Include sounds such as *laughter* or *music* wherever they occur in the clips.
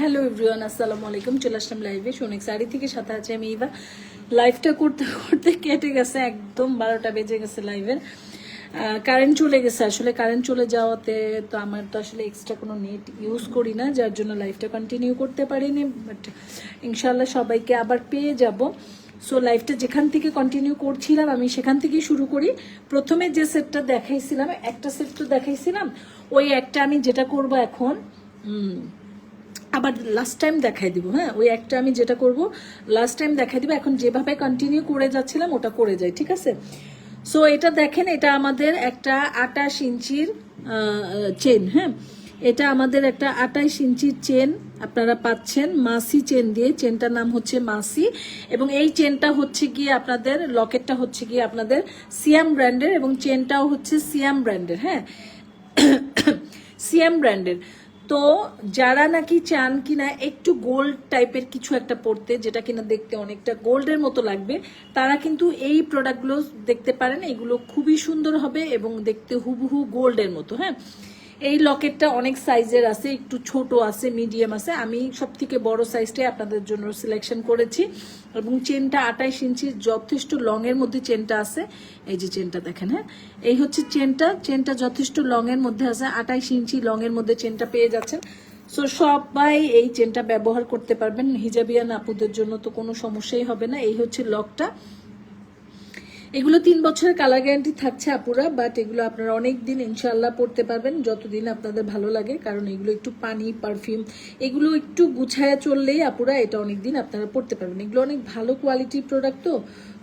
Hello everyone আসসালামু আলাইকুম চলে আসলাম লাইভে সোনিক শাড়ি থেকে সাথে আছে আমি ইভা লাইভটা করতে করতে কেটে গেছে। একদম বারোটা বেজে গেছে লাইভের কারেন্ট চলে গেছে। আসলে কারেন্ট চলে যাওয়াতে তো আমার তো আসলে এক্সট্রা কোনো নেট ইউজ করি না। যার জন্য লাইভটা কন্টিনিউ করতে পারিনি। বাট ইনশাল্লাহ সবাইকে আবার পেয়ে যাব। সো লাইভটা যেখান থেকে কন্টিনিউ করছিলাম, আমি সেখান থেকেই শুরু করি। প্রথমে যে সেটটা দেখাইছিলাম, একটা সেট তো দেখাইছিলাম। ওই একটা আমি যেটা করব এখন আবার লাস্ট টাইম দেখাই দিব হ্যাঁ? ওই একটা আমি যেটা করব লাস্ট টাইম দেখাই দিব, এখন যেভাবে কন্টিনিউ করে যাচ্ছিলাম, ওটা করে যাই, ঠিক আছে? সো এটা দেখেন, এটা আমাদের একটা আটাশ ইঞ্চির চেন হ্যাঁ? এটা আমাদের একটা আটাইশ ইঞ্চির চেন আপনারা পাচ্ছেন মাসি চেন দিয়ে চেনটার নাম হচ্ছে মাসি। এবং এই চেনটা হচ্ছে গিয়ে আপনাদের লকেটটা হচ্ছে গিয়ে আপনাদের সিয়াম ব্র্যান্ডের এবং চেনটাও হচ্ছে সিয়াম ব্র্যান্ডের হ্যাঁ? *coughs* সিএম ব্র্যান্ডের তো যারা নাকি চান কিনা একটু গোল্ড টাইপের কিছু একটা পড়তে, যেটা কিনা দেখতে অনেকটা গোল্ডের মতো লাগবে, তারা কিন্তু এই প্রোডাক্টগুলো দেখতে পারেন, এগুলো খুবই সুন্দর হবে এবং দেখতে হুবহু গোল্ডের মতো হ্যাঁ? এই লকেটটা অনেক সাইজের আছে, একটু ছোট আছে, মিডিয়াম আছে। আমি সব থেকে বড় সাইজটাই আপনাদের জন্য সিলেকশন করেছি। এবং চেনটা আঠাইশ ইঞ্চি যথেষ্ট লং এর মধ্যে চেনটা আছে। এই যে চেনটা দেখেন হ্যাঁ? এই হচ্ছে চেনটা। চেনটা যথেষ্ট লং এর মধ্যে আছে আঠাইশ ইঞ্চি লং এর মধ্যে চেনটা পেয়ে যাচ্ছেন। সো সবাই এই চেনটা ব্যবহার করতে পারবেন। হিজাবিয়ান আপুদের জন্য তো কোনো সমস্যাই হবে না। এই হচ্ছে লকটা। এগুলো তিন বছরের কালার গ্যারান্টি থাকছে আপুরা বাট এগুলো আপনারা অনেক দিন ইনশাল্লাহ পড়তে পারবেন, যতদিন আপনাদের ভালো লাগে, কারণ এগুলো একটু পানি পারফিউম এগুলো একটু গুছায়া চললেই আপুরা এটা অনেক দিন আপনারা পড়তে পারবেন। এগুলো অনেক ভালো কোয়ালিটির প্রোডাক্ট তো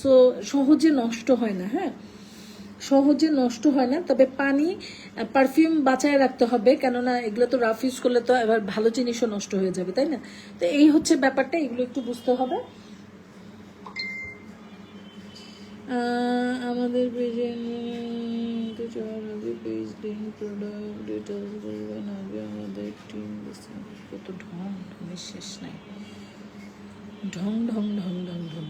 সো সহজে নষ্ট হয় না হ্যাঁ? সহজে নষ্ট হয় না, তবে পানি পারফিউম বাঁচায় রাখতে হবে, কেননা এগুলো তো রাফ ইউজ করলে তো এবার ভালো জিনিসও নষ্ট হয়ে যাবে, তাই না? তো এই হচ্ছে ব্যাপারটা, এগুলো একটু বুঝতে হবে। আমাদের পেজে পেজ লিঙ্ক প্রোডাক্ট ডিটেলস বলবেন আগে আমাদের টিম কত ঢং ঢঙের শেষ নাই। ঢং ঢং ঢং ঢং ঢং।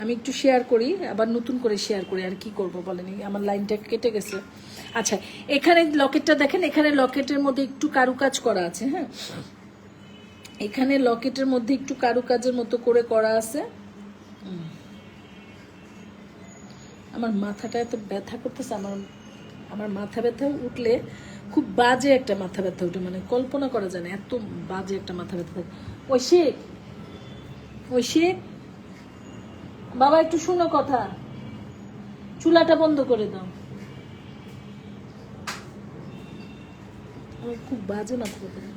আমি একটু শেয়ার করি, আবার নতুন করে শেয়ার করি, আর কি করব বলেন আমার লাইনটা কেটে গেছে। আচ্ছা এখানে লকেটটা দেখেন, এখানে লকেটের মধ্যে একটু কারুকাজ করা আছে হ্যাঁ? এখানে লকেটের মধ্যে একটু কারুকাজের মতো করে করা আছে। আমার মাথাটা এত ব্যথা করতেছে, আমার আমার মাথা ব্যথা উঠলে খুব বাজে একটা মাথা ব্যথা উঠে মানে কল্পনা করা যায় না, এত বাজে একটা মাথা ব্যথা থাকে। ওই শেখ ওই শেখ বাবা একটু শুনো কথা। চুলাটা বন্ধ করে দাও। আমার খুব বাজে মাথা ব্যথা।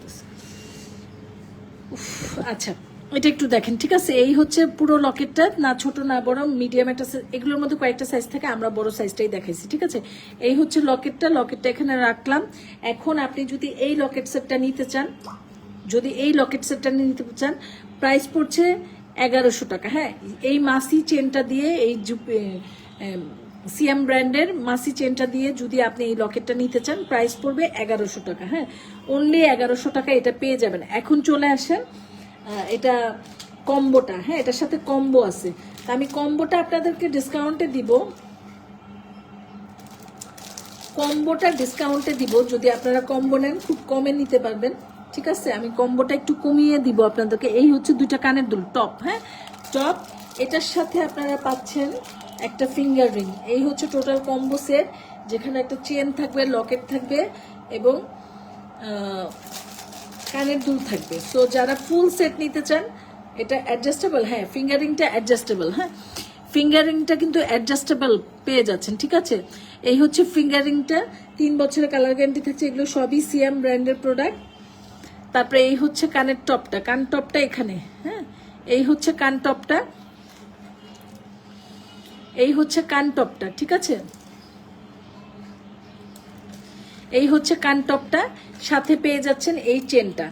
আচ্ছা এটা একটু দেখেন, ঠিক আছে? এই হচ্ছে পুরো লকেটটা, না ছোট, না বড়, মিডিয়াম একটা এগুলোর মধ্যে কয়েকটা সাইজ থাকে, আমরা বড় সাইজটাই দেখাইছি, ঠিক আছে? এই হচ্ছে লকেটটা লকেটটা এখানে রাখলাম। এখন আপনি যদি এই লকেট সেটটা নিতে চান, যদি এই লকেট সেটটা নিতে চান প্রাইস পড়ছে এগারোশো টাকা হ্যাঁ? এই মাসি চেনটা দিয়ে এই সিএম ব্র্যান্ডের মাসি চেনটা দিয়ে যদি আপনি এই লকেটটা নিতে চান প্রাইস পড়বে এগারোশো টাকা হ্যাঁ? অনলি এগারোশো টাকা এটা পেয়ে যাবেন। এখন চলে আসেন এটা কম্বোটা হ্যাঁ? এটার সাথে কম্বো আছে। তা আমি কম্বোটা আপনাদেরকে ডিসকাউন্টে দিব। কম্বোটা ডিসকাউন্টে দিব, যদি আপনারা কম্বো নেন, খুব কমে নিতে পারবেন। ঠিক আছে? আমি কম্বোটা একটু কমিয়ে দিব আপনাদেরকে। এই হচ্ছে দুইটা কানের দুল টপ হ্যাঁ? টপ এটার সাথে আপনারা পাচ্ছেন একটা ফিঙ্গার রিং এই হচ্ছে টোটাল কম্বো সেট যেখানে একটা চেন থাকবে লকেট থাকবে এবং কানের দুল থাকবে। তো যারা ফুল সেট নিতে চান, এটা অ্যাডজাস্টেবল হ্যাঁ ফিঙ্গারিংটা অ্যাডজাস্টেবল হ্যাঁ। ফিঙ্গারিংটা কিন্তু অ্যাডজাস্টেবল পেয়ে যাচ্ছেন, ঠিক আছে? এই হচ্ছে ফিঙ্গারিংটা তিন বছরের কালার গ্যারান্টি থাকছে, এগুলো সবই সিএম ব্র্যান্ডের প্রোডাক্ট তারপরে এই হচ্ছে কানের টপটা, কান টপটা এখানে হ্যাঁ। এই হচ্ছে কান টপটা এই হচ্ছে কান টপটা, ঠিক আছে? এই হচ্ছে কান টপটা, সাথে পেয়ে যাচ্ছেন এই চেনটা।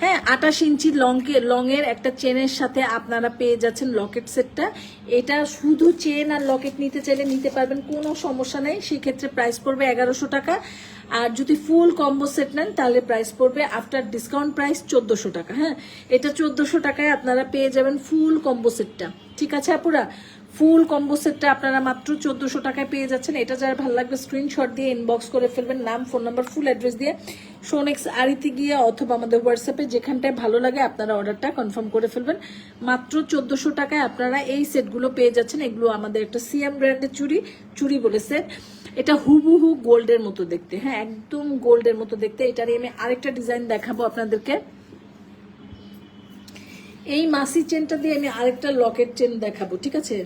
হ্যাঁ আটাশ ইঞ্চি লংকে, লংয়ের একটা চেনের সাথে আপনারা পেয়ে যাচ্ছেন লকেট সেটটা। এটা শুধু চেন আর লকেট নিতে চাইলে নিতে পারবেন, কোনো সমস্যা নেই। সেক্ষেত্রে প্রাইস পড়বে এগারোশো টাকা। আর যদি ফুল কম্বো সেট নেন, তাহলে প্রাইস পড়বে আফটার ডিসকাউন্ট প্রাইস চোদ্দোশো টাকা। হ্যাঁ এটা চোদ্দোশো টাকায় আপনারা পেয়ে যাবেন ফুল কম্বো সেটটা ঠিক আছে, আপুরা? ফুল কম্বো সেটটা আপনারা মাত্র চোদ্দশো টাকায় পেয়ে যাচ্ছেন। এটা যারা ভালো লাগবে স্ক্রিনশট দিয়ে ইনবক্স করে ফেলবেন, নাম ফোন নাম্বার ফুল অ্যাড্রেস দিয়ে। শোনেক্স আরিতে গিয়ে অথবা আমাদের হোয়াটসঅ্যাপে যেখানটায় ভালো লাগে আপনারা অর্ডারটা কনফার্ম করে ফেলবেন। মাত্র চোদ্দশো টাকায় আপনারা এই সেটগুলো পেয়ে যাচ্ছেন। এগুলো আমাদের একটা সিএম ব্র্যান্ডের চুড়ি চুড়ি বলে সেট এটা হুবহু গোল্ডের মতো দেখতে হ্যাঁ একদম গোল্ডের মতো দেখতে। এটারই আমি আরেকটা ডিজাইন দেখাবো আপনাদেরকে। এই মাসি চেনটা দিয়ে আমি আরেকটা লকেট চেন দেখাবো, ঠিক আছে?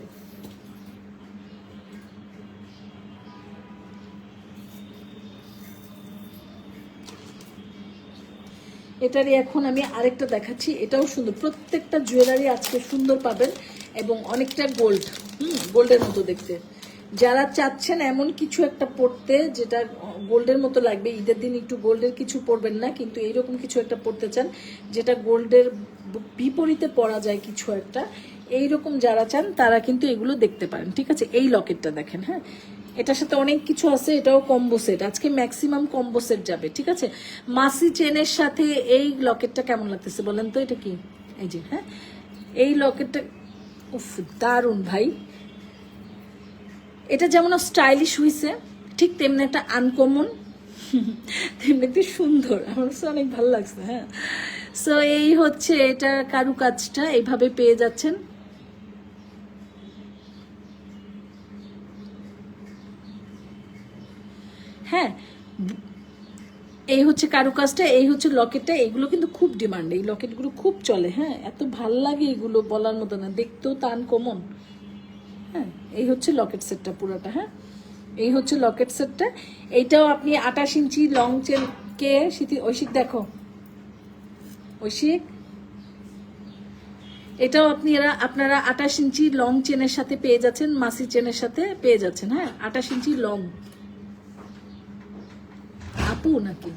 এটারই এখন আমি আরেকটা দেখাচ্ছি। এটাও সুন্দর। প্রত্যেকটা জুয়েলারি আজকে সুন্দর পাবেন এবং অনেকটা গোল্ড হুম গোল্ডের মতো দেখতে। যারা চাচ্ছেন এমন কিছু একটা পড়তে, যেটা গোল্ডের মতো লাগবে। ঈদের দিন একটু গোল্ডের কিছু পরবেন না, কিন্তু এইরকম কিছু একটা পড়তে চান, যেটা গোল্ডের বিপরীতে পরা যায় কিছু একটা, এইরকম যারা চান, তারা কিন্তু এগুলো দেখতে পারেন। ঠিক আছে? এই লকেটটা দেখেন হ্যাঁ? এটার সাথে অনেক কিছু আছে, এটাও কম্বো সেট আজকে ম্যাক্সিমাম কম্বো সেট যাবে, ঠিক আছে? মাসি চেনের সাথে এই লকেটটা কেমন লাগতেছে বলেন তো? এটা কি? এই যে হ্যাঁ? এই লকেটটা, উফ, দারুণ ভাই। এটা যেমন স্টাইলিশ হয়েছে ঠিক তেমনি একটা আনকমন তেমনিতে সুন্দর। আমার কাছে অনেক ভালো লাগছে হ্যাঁ? সো এই হচ্ছে এটা কারুকাজটা, এইভাবে পেয়ে যাচ্ছেন। হ্যাঁ এই হচ্ছে কারুকাজটা, এই হচ্ছে লকেটটা, এগুলো কিন্তু খুব ডিমান্ড এই লকেটগুলো খুব চলে হ্যাঁ এত ভালো লাগে এগুলো বলার মতো না, দেখতেও তান কমন। হ্যাঁ এই হচ্ছে লকেট সেটটা পুরোটা হ্যাঁ এই হচ্ছে লকেট সেটটা, এইটাও আপনি আঠাশ ইঞ্চি লং চেন কে শীতি ঐশিক দেখো, ঐশিক, এটাও আপনি এরা, আপনারা আঠাশ ইঞ্চি লং চেনের সাথে পেয়ে যাচ্ছেন, মাসি চেনের সাথে পেয়ে যাচ্ছেন হ্যাঁ আঠাশ ইঞ্চি লং আপু নাকি?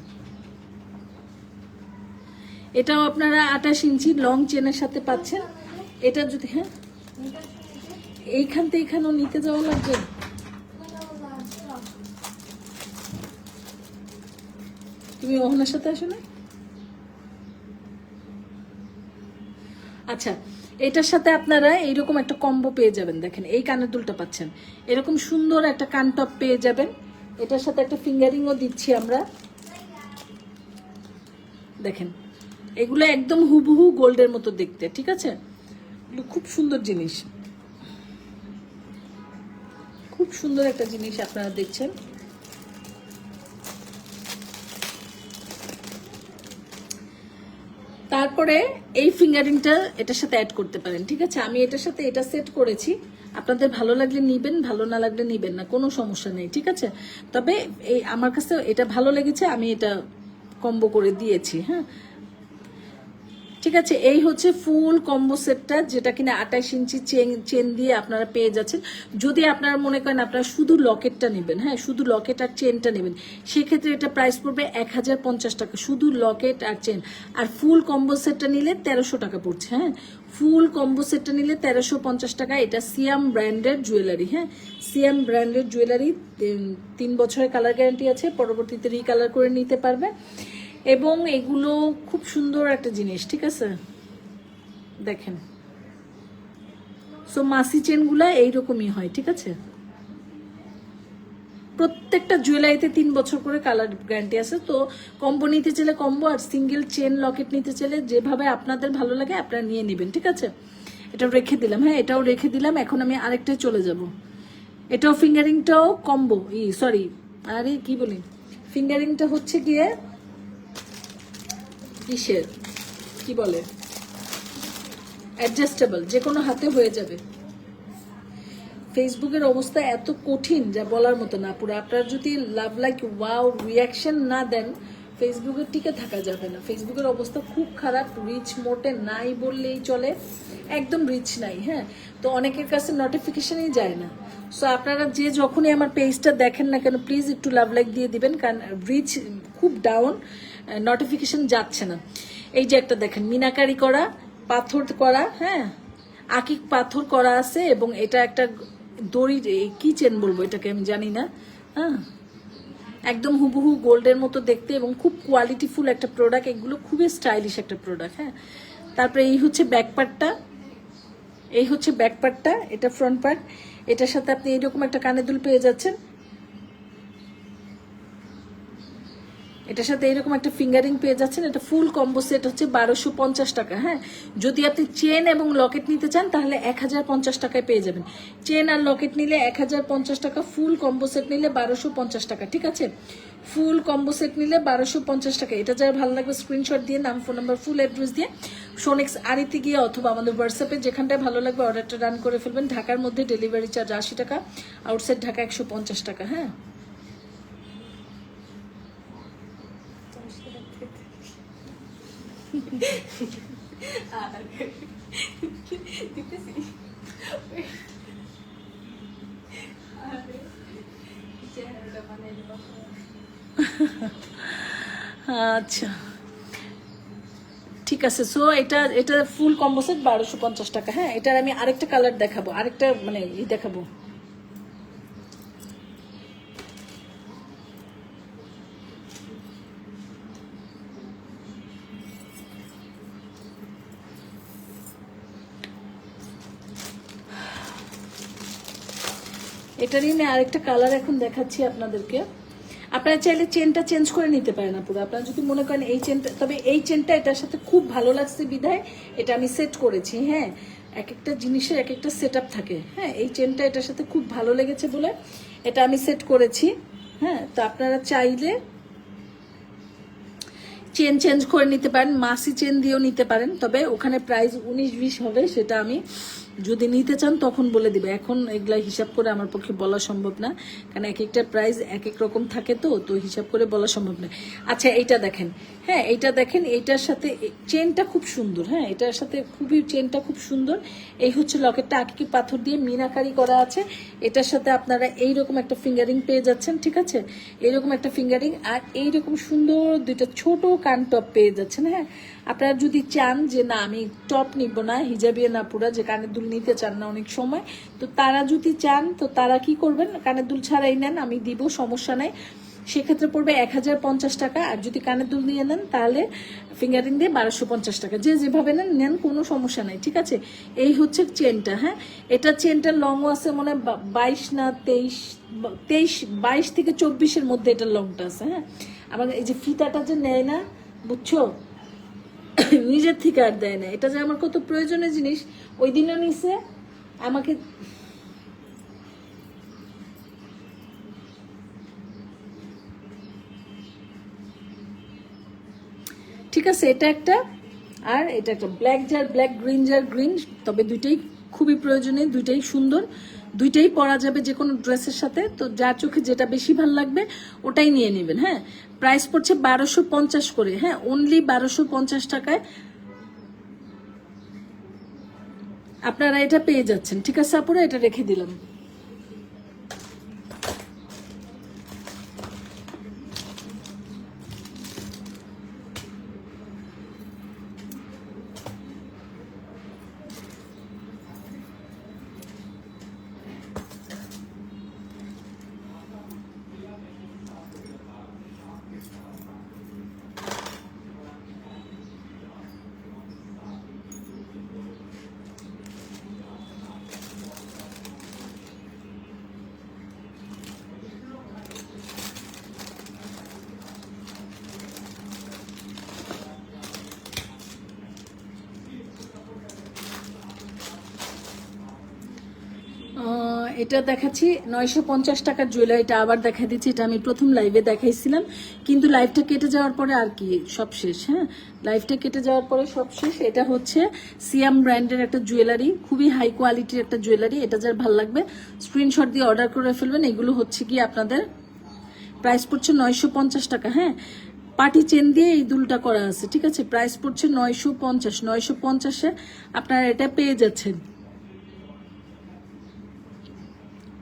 এটাও আপনারা আটাশ ইঞ্চি লং চেনের সাথে পাচ্ছেন। এটা যদি হ্যাঁ? এইখান থেকে এখানেও নিতে যাওয়া লাগবে? তুমি ওহনার সাথে আসো না? আচ্ছা এটার সাথে আপনারা এইরকম একটা কম্বো পেয়ে যাবেন, দেখেন। এই কানের দুলটা পাচ্ছেন। এরকম সুন্দর একটা কান টপ পেয়ে যাবেন। এটার সাথে একটা ফিঙ্গারিংও দিচ্ছি আমরা। দেখেন, এগুলো একদম হুবহু গোল্ডের মতো দেখতে, ঠিক আছে? এগুলো খুব সুন্দর জিনিস। খুব সুন্দর একটা জিনিস আপনারা দেখছেন। তারপরে এই ফিঙ্গারিংটা এটার সাথে অ্যাড করতে পারেন, ঠিক আছে? আমি এটার সাথে এটা সেট করেছি। আপনাদের ভালো লাগলে নিবেন, ভালো না লাগলে নিবেন না, কোনো সমস্যা নেই, ঠিক আছে? তবে এই আমার কাছে এটা ভালো লেগেছে, আমি এটা কম্বো করে দিয়েছি হ্যাঁ? ঠিক আছে, এই হচ্ছে ফুল কম্বো সেটটা যেটা কিনা আঠাশ ইঞ্চি চেন চেন দিয়ে আপনারা পেয়ে যাচ্ছেন। যদি আপনারা মনে করেন আপনারা শুধু লকেটটা নেবেন হ্যাঁ শুধু লকেট আর চেনটা নেবেন, সেক্ষেত্রে এটা প্রাইস পড়বে এক হাজার পঞ্চাশ টাকা, শুধু লকেট আর চেন আর ফুল কম্বো সেটটা নিলে তেরোশো টাকা পড়ছে হ্যাঁ। ফুল কম্বো সেটটা নিলে তেরোশো পঞ্চাশ টাকা, এটা সিয়াম ব্র্যান্ডের জুয়েলারি হ্যাঁ। সিয়াম ব্র্যান্ডের জুয়েলারি তিন বছরের কালার গ্যারান্টি আছে, পরবর্তীতে রিকালার করে নিতে পারবে। এবং এগুলো খুব সুন্দর একটা জিনিস, ঠিক আছে? দেখেন। সো মাসি চেনগুলা এইরকমই হয়, ঠিক আছে? প্রত্যেকটা জুয়েলারিতে তিন বছর করে কালার গ্যারান্টি আছে। তো কম্বো নিতে চাইলে কম্বো আর সিঙ্গেল চেন লকেট নিতে চাইলে যেভাবে আপনাদের ভালো লাগে আপনারা নিয়ে নেবেন, ঠিক আছে? এটাও রেখে দিলাম হ্যাঁ এটাও রেখে দিলাম। এখন আমি আরেকটায় চলে যাব। এটাও ফিঙ্গারিংটাও কম্বো, ই, সরি, আরে কি বলি? ফিঙ্গারিংটা হচ্ছে গিয়ে কিসের? কি বলে? অ্যাডজাস্টেবল যে কোনো হাতে হয়ে যাবে। ফেসবুকের অবস্থা এত কঠিন যা বলার মতো না, পুরো আপনারা যদি লাভ লাইক ওয়াও রিয়াকশন না দেন ফেসবুকে টিকে থাকা যাবে না। ফেসবুকের অবস্থা খুব খারাপ রিচ মোটে নাই বললেই চলে, একদম রিচ নাই হ্যাঁ? তো অনেকের কাছে নোটিফিকেশনই যায় না। সো আপনারা যে যখনই আমার পেজটা দেখেন না কেন প্লিজ একটু লাভ লাইক দিয়ে দিবেন, কারণ রিচ খুব ডাউন নোটিফিকেশন যাচ্ছে না। এই যে একটা দেখেন, মিনাকারি করা, পাথর করা হ্যাঁ? আকিক পাথর করা আছে এবং এটা একটা দড়ি কি চেন বলব এটাকে আমি জানি না হ্যাঁ? একদম হুবহু গোল্ডের মতো দেখতে এবং খুব কোয়ালিটিফুল একটা প্রোডাক্ট এগুলো খুবই স্টাইলিশ একটা প্রোডাক্ট হ্যাঁ? তারপরে এই হচ্ছে ব্যাকপার্টটা এই হচ্ছে ব্যাক পার্টটা এটা ফ্রন্ট পার্ট এটার সাথে আপনি এরকম একটা কানের দুল পেয়ে যাচ্ছেন। এটার সাথে এরকম একটা ফিঙ্গারিং পেয়ে যাচ্ছেন, এটা ফুল কম্বো সেট হচ্ছে বারোশো পঞ্চাশ টাকা হ্যাঁ? যদি আপনি চেন এবং লকেট নিতে চান, তাহলে এক হাজার পঞ্চাশ টাকায় পেয়ে যাবেন। চেন আর লকেট নিলে এক হাজার পঞ্চাশ টাকা, ফুল কম্বো সেট নিলে বারোশো পঞ্চাশ টাকা, ঠিক আছে? ফুল কম্বো সেট নিলে বারোশো পঞ্চাশ টাকা। এটা যারা ভালো লাগবে স্ক্রিনশট দিয়ে, নাম ফোন নাম্বার ফুল অ্যাড্রেস দিয়ে সোনেক্স আরিতে গিয়ে অথবা আমাদের হোয়াটসঅ্যাপে যেখানটায় ভালো লাগবে অর্ডারটা রান করে ফেলবেন। ঢাকার মধ্যে ডেলিভারি চার্জ আশি টাকা আউটসাইড ঢাকা একশো পঞ্চাশ টাকা হ্যাঁ? আচ্ছা। ঠিক আছে সো এটা এটা ফুল কম্বো সেট বারোশো পঞ্চাশ টাকা হ্যাঁ? এটার আমি আরেকটা কালার দেখাবো, আরেকটা মানে দেখাবো। এটারই আমি আরেকটা কালার এখন দেখাচ্ছি আপনাদেরকে। আপনারা চাইলে চেনটা চেঞ্জ করে নিতে পারেন পুরো আপনারা যদি মনে করেন এই চেনটা তবে এই চেনটা এটার সাথে খুব ভালো লাগছে বিধায় এটা আমি সেট করেছি হ্যাঁ। এক একটা জিনিসের এক একটা সেট থাকে হ্যাঁ। এই চেনটা এটার সাথে খুব ভালো লেগেছে বলে এটা আমি সেট করেছি হ্যাঁ। তো আপনারা চাইলে চেন চেঞ্জ করে নিতে পারেন, মাসি চেন দিয়েও নিতে পারেন, তবে ওখানে প্রাইস উনিশ বিশ হবে, সেটা আমি যদি নিতে চান তখন বলে দিবে। এখন এগুলা হিসাব করে আমার পক্ষে বলা সম্ভব না, কারণ এক একটা প্রাইস এক এক রকম থাকে তো তো হিসাব করে বলা সম্ভব না। আচ্ছা এইটা দেখেন হ্যাঁ এইটা দেখেন এইটার সাথে চেনটা খুব সুন্দর হ্যাঁ এটার সাথে খুবই চেনটা খুব সুন্দর। এই হচ্ছে লকেটটা আটকি পাথর দিয়ে মিনাকারি করা আছে? এটার সাথে আপনারা এই রকম একটা ফিঙ্গারিং পেয়ে যাচ্ছেন, ঠিক আছে? এইরকম একটা ফিঙ্গারিং আর এই রকম সুন্দর দুইটা ছোট কান টপ পেয়ে যাচ্ছেন হ্যাঁ? আপনারা যদি চান যে, না, আমি টপ নিব না হিজাবিয়ে না পুরা, যে কানের দুল নিতে চান না অনেক সময়, তো তারা যদি চান, তো তারা কি করবেন? কানের দুল ছাড়াই নেন, আমি দিব, সমস্যা নাই। সেক্ষেত্রে পড়বে এক হাজার পঞ্চাশ টাকা, আর যদি কানের দুল নিয়ে নেন তাহলে ফিঙ্গারিং দিয়ে বারোশো পঞ্চাশ টাকা। যে যেভাবে নেন নেন, কোনো সমস্যা নাই, ঠিক আছে? এই হচ্ছে চেনটা হ্যাঁ? এটা চেনটা লংও আছে মনে বাইশ না তেইশ তেইশ, বাইশ থেকে চব্বিশের মধ্যে এটা লংটা আছে হ্যাঁ? আমার এই যে ফিতাটা যে নেয় না, বুঝছ? *coughs* নিজের থেকে আর দেয় না। এটা যে আমার কত প্রয়োজনীয় জিনিস, ওই দিনও নিছে, আমাকে ঠিক আছে, এটা একটা, আর এটা একটা black jar black green jar green তবে দুইটাই খুবই প্রয়োজনীয়, দুইটাই সুন্দর, দুইটাই পরা যাবে যে কোনো ড্রেসের সাথে, তো যার চোখে যেটা বেশি ভালো লাগবে, ওটাই নিয়ে নেবেন হ্যাঁ? প্রাইস পড়ছে বারোশো পঞ্চাশ করে হ্যাঁ? অনলি বারোশো পঞ্চাশ টাকায় আপনারা এটা পেয়ে যাচ্ছেন, ঠিক আছে, আপুরা? এটা রেখে দিলাম। এটা দেখাচ্ছি। নয়শো পঞ্চাশ টাকার জুয়েলারিটা আবার দেখা দিচ্ছি। এটা আমি প্রথম লাইভে দেখাইছিলাম। কিন্তু লাইভটা কেটে যাওয়ার পরে আর কি সব শেষ হ্যাঁ? লাইভটা কেটে যাওয়ার পরে সব শেষ। এটা হচ্ছে সিয়াম ব্র্যান্ডের একটা জুয়েলারি, খুবই হাই কোয়ালিটির একটা জুয়েলারি। এটা যার ভালো লাগবে স্ক্রিনশট দিয়ে অর্ডার করে ফেলবেন। এগুলো হচ্ছে কি আপনাদের প্রাইস পড়ছে নয়শো পঞ্চাশ টাকা হ্যাঁ? পাটি চেন দিয়ে এই দুলটা করা আছে, ঠিক আছে? প্রাইস পড়ছে নয়শো পঞ্চাশ। নয়শো পঞ্চাশে আপনারা এটা পেয়ে যাচ্ছেন।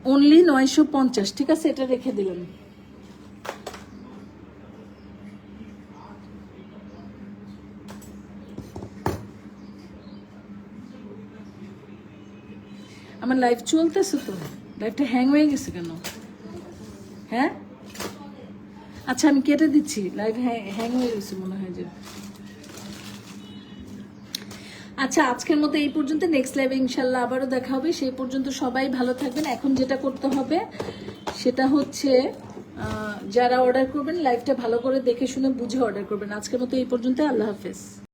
অনলি নয়শো পঞ্চাশ, ঠিক আছে? এটা রেখে দিলাম। আমার লাইফ চলতেছে তো। লাইফটা হ্যাং হয়ে গেছে কেন? হ্যাঁ? আচ্ছা আমি কেটে দিচ্ছি। লাইভ হ্যাং হয়ে গেছে মনে হয় যে। আচ্ছা আজকের মতো এই পর্যন্ত। নেক্সট লাইভে ইনশাল্লাহ আবারও দেখা হবে। সেই পর্যন্ত সবাই ভালো থাকবেন। এখন যেটা করতে হবে, সেটা হচ্ছে যারা অর্ডার করবেন লাইভটা ভালো করে দেখে শুনে বুঝে অর্ডার করবেন। আজকের মতো এই পর্যন্ত আল্লাহ হাফেজ।